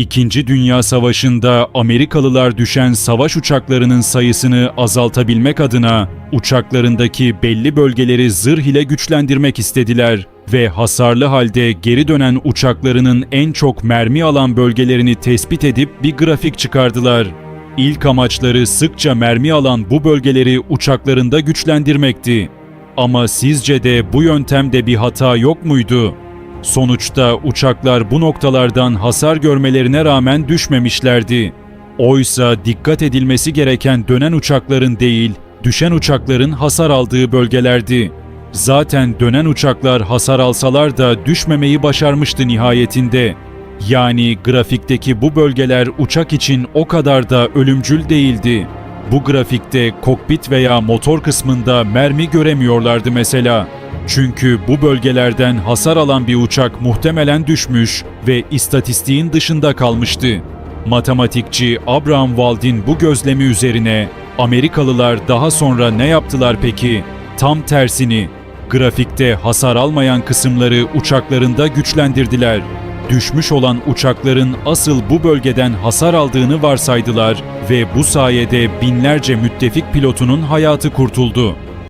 İkinci Dünya Savaşı'nda Amerikalılar düşen savaş uçaklarının sayısını azaltabilmek adına uçaklarındaki belli bölgeleri zırh ile güçlendirmek istediler ve hasarlı halde geri dönen uçaklarının en çok mermi alan bölgelerini tespit edip bir grafik çıkardılar. İlk amaçları sıkça mermi alan bu bölgeleri uçaklarında güçlendirmekti. Ama sizce de bu yöntemde bir hata yok muydu? Sonuçta uçaklar bu noktalardan hasar görmelerine rağmen düşmemişlerdi. Oysa dikkat edilmesi gereken dönen uçakların değil, düşen uçakların hasar aldığı bölgelerdi. Zaten dönen uçaklar hasar alsalar da düşmemeyi başarmıştı nihayetinde. Yani grafikteki bu bölgeler uçak için o kadar da ölümcül değildi. Bu grafikte kokpit veya motor kısmında mermi göremiyorlardı mesela. Çünkü bu bölgelerden hasar alan bir uçak muhtemelen düşmüş ve istatistiğin dışında kalmıştı. Matematikçi Abraham Wald'in bu gözlemi üzerine Amerikalılar daha sonra ne yaptılar peki? Tam tersini, grafikte hasar almayan kısımları uçaklarında güçlendirdiler. Düşmüş olan uçakların asıl bu bölgeden hasar aldığını varsaydılar ve bu sayede binlerce müttefik pilotunun hayatı kurtuldu.